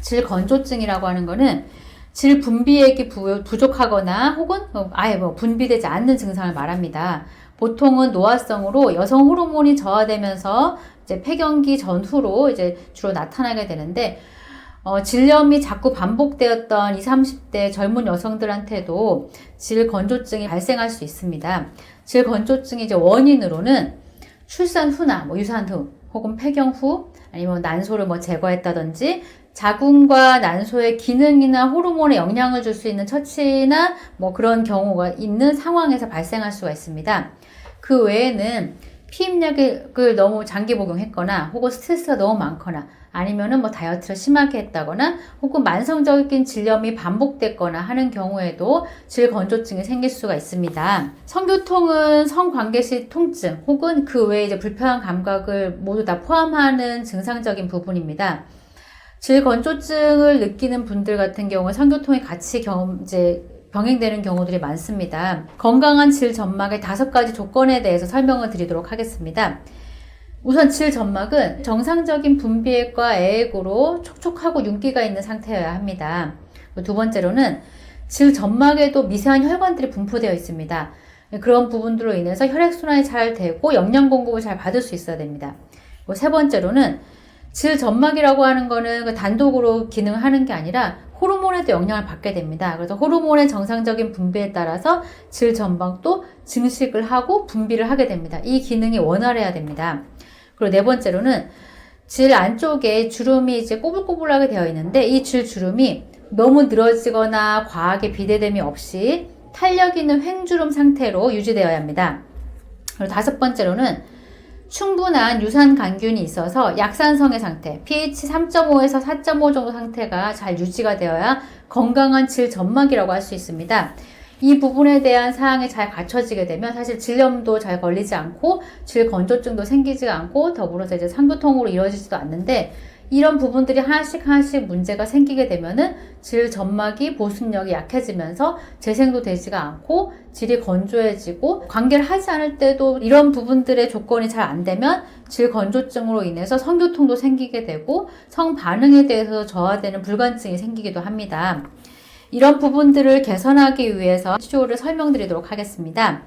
질 건조증이라고 하는 거는 질 분비액이 부, 부족하거나 혹은 어, 아예 뭐 분비되지 않는 증상을 말합니다. 보통은 노화성으로 여성 호르몬이 저하되면서 이제 폐경기 전후로 이제 주로 나타나게 되는데 어, 질염이 자꾸 반복되었던 20, 30대 젊은 여성들한테도 질건조증이 발생할 수 있습니다. 질건조증의 이제 원인으로는 출산 후나 뭐 유산 후 혹은 폐경 후 아니면 난소를 뭐 제거했다든지 자궁과 난소의 기능이나 호르몬에 영향을 줄 수 있는 처치나 뭐 그런 경우가 있는 상황에서 발생할 수가 있습니다. 그 외에는 피임약을 너무 장기 복용했거나 혹은 스트레스가 너무 많거나 아니면은 뭐 다이어트를 심하게 했다거나 혹은 만성적인 질염이 반복됐거나 하는 경우에도 질건조증이 생길 수가 있습니다. 성교통은 성관계 시 통증 혹은 그 외에 이제 불편한 감각을 모두 다 포함하는 증상적인 부분입니다. 질건조증을 느끼는 분들 같은 경우는 성교통이 같이 경험, 이제 병행되는 경우들이 많습니다. 건강한 질 점막의 다섯 가지 조건에 대해서 설명을 드리도록 하겠습니다. 우선 질 점막은 정상적인 분비액과 애액으로 촉촉하고 윤기가 있는 상태여야 합니다. 두 번째로는 질 점막에도 미세한 혈관들이 분포되어 있습니다. 그런 부분들로 인해서 혈액순환이 잘 되고 영양 공급을 잘 받을 수 있어야 됩니다. 세 번째로는 질 점막이라고 하는 거는 그 단독으로 기능을 하는 게 아니라 호르몬에도 영향을 받게 됩니다. 그래서 호르몬의 정상적인 분비에 따라서 질 점막도 증식을 하고 분비를 하게 됩니다. 이 기능이 원활해야 됩니다. 그리고 네 번째로는 질 안쪽에 주름이 이제 꼬불꼬불하게 되어 있는데 이 질 주름이 너무 늘어지거나 과하게 비대됨이 없이 탄력 있는 횡주름 상태로 유지되어야 합니다. 그리고 다섯 번째로는 충분한 유산 강균이 있어서 약산성의 상태, pH 3.5에서 4.5 정도 상태가 잘 유지가 되어야 건강한 질 점막이라고 할 수 있습니다. 이 부분에 대한 사항이 잘 갖춰지게 되면 사실 질염도 잘 걸리지 않고 질 건조증도 생기지 않고 더불어서 이제 상교통으로 이루어지지도 않는데 이런 부분들이 하나씩 하나씩 문제가 생기게 되면은 질 점막이 보습력이 약해지면서 재생도 되지가 않고 질이 건조해지고 관계를 하지 않을 때도 이런 부분들의 조건이 잘 안 되면 질 건조증으로 인해서 성교통도 생기게 되고 성 반응에 대해서 저하되는 불감증이 생기기도 합니다. 이런 부분들을 개선하기 위해서 치료를 설명드리도록 하겠습니다.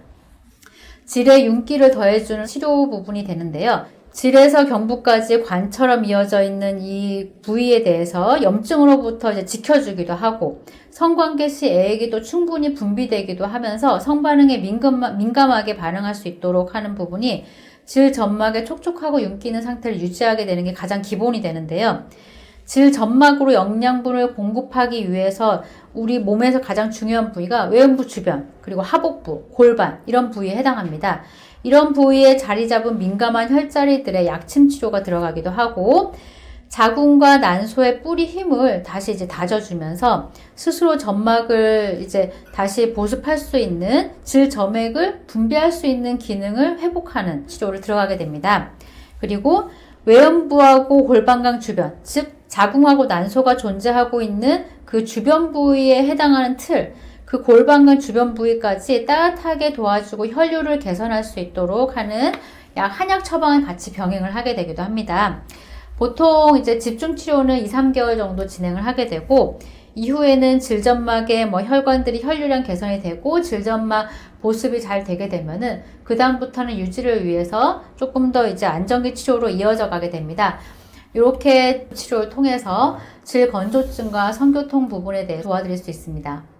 질의 윤기를 더해주는 치료 부분이 되는데요. 질에서 경부까지 관처럼 이어져 있는 이 부위에 대해서 염증으로부터 이제 지켜주기도 하고 성관계 시 애액이 또 충분히 분비되기도 하면서 성반응에 민감, 민감하게 반응할 수 있도록 하는 부분이 질 점막의 촉촉하고 윤기 있는 상태를 유지하게 되는 게 가장 기본이 되는데요. 질 점막으로 영양분을 공급하기 위해서 우리 몸에서 가장 중요한 부위가 외음부 주변, 그리고 하복부, 골반 이런 부위에 해당합니다. 이런 부위에 자리 잡은 민감한 혈자리들의 약침 치료가 들어가기도 하고 자궁과 난소의 뿌리 힘을 다시 이제 다져주면서 스스로 점막을 이제 다시 보습할 수 있는 질 점액을 분비할 수 있는 기능을 회복하는 치료를 들어가게 됩니다. 그리고 외음부하고 골반강 주변, 즉 자궁하고 난소가 존재하고 있는 그 주변 부위에 해당하는 틀, 그 골반근 주변 부위까지 따뜻하게 도와주고 혈류를 개선할 수 있도록 하는 약 한약 처방을 같이 병행을 하게 되기도 합니다. 보통 이제 집중 치료는 2, 3개월 정도 진행을 하게 되고 이후에는 질점막의 뭐 혈관들이 혈류량 개선이 되고 질점막 보습이 잘 되게 되면은 그 다음부터는 유지를 위해서 조금 더 이제 안정기 치료로 이어져 가게 됩니다. 이렇게 치료를 통해서 질 건조증과 성교통 부분에 대해 도와드릴 수 있습니다.